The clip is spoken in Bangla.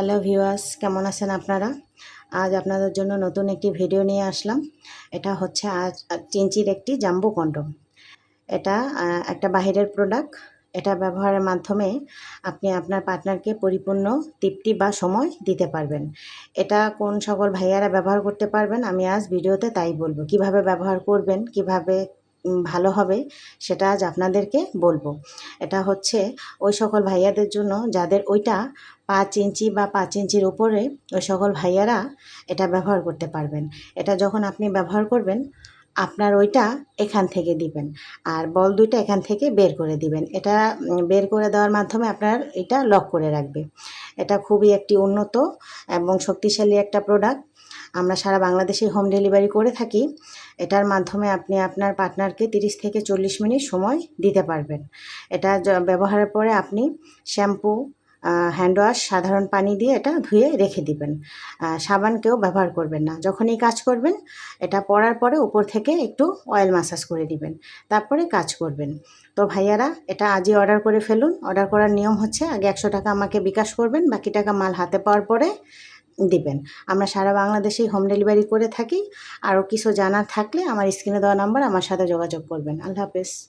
হ্যালো ভিউয়ার্স, কেমন আছেন আপনারা? আজ আপনাদের জন্য নতুন একটি ভিডিও নিয়ে আসলাম। এটা হচ্ছে আজ চিঞ্চির একটি জাম্বু কন্ডম। এটা একটা বাহিরের প্রোডাক্ট এটা ব্যবহারের মাধ্যমে আপনি আপনার পার্টনারকে পরিপূর্ণ তৃপ্তি বা সময় দিতে পারবেন। এটা কোন সকল ভাইয়ারা ব্যবহার করতে পারবেন, আমি আজ ভিডিওতে তাই বলব। কীভাবে ব্যবহার করবেন, কীভাবে ভালো হবে, সেটা আজ আপনাদেরকে বলব। এটা হচ্ছে ওই সকল ভাইয়াদের জন্য যাদের ওইটা পাঁচ ইঞ্চি বা পাঁচ ইঞ্চির উপরে ওই সকল ভাইয়ারা এটা ব্যবহার করতে পারবেন। এটা যখন আপনি ব্যবহার করবেন, আপনার ওইটা এখান থেকে দিবেন আর বল দুইটা এখান থেকে বের করে দিবেন। এটা বের করে দেওয়ার মাধ্যমে আপনার এটা লক করে রাখবে। এটা খুবই একটি উন্নত এবং শক্তিশালী একটা প্রোডাক্ট আমরা সারা বাংলাদেশে হোম ডেলিভারি করে থাকি। এটার মাধ্যমে আপনি আপনার পার্টনারকে তিরিশ থেকে চল্লিশ মিনিট সময় দিতে পারবেন। এটা ব্যবহারের পরে আপনি শ্যাম্পু হ্যান্ড ওয়াশ সাধারণ পানি দিয়ে এটা ধুয়ে রেখে দিবেন। আহ, সাবান কেউ ব্যবহার করবেন না। যখনই কাজ করবেন এটা পরার পরে উপর থেকে একটু অয়েল মাসাজ করে দিবেন। তারপরে কাজ করবেন। তো ভাইয়ারা এটা আজই অর্ডার করে ফেলুন। অর্ডার করার নিয়ম হচ্ছে আগে একশো টাকা আমাকে বিকাশ করবেন বাকি টাকা মাল হাতে পাওয়ার পরে দিবেন। আমরা সারা বাংলাদেশেই হোম ডেলিভারি করে থাকি। আরও কিছু জানার থাকলে আমার স্ক্রিনে দেওয়া নাম্বার আমার সাথে যোগাযোগ করবেন। আল্লাহ হাফেজ।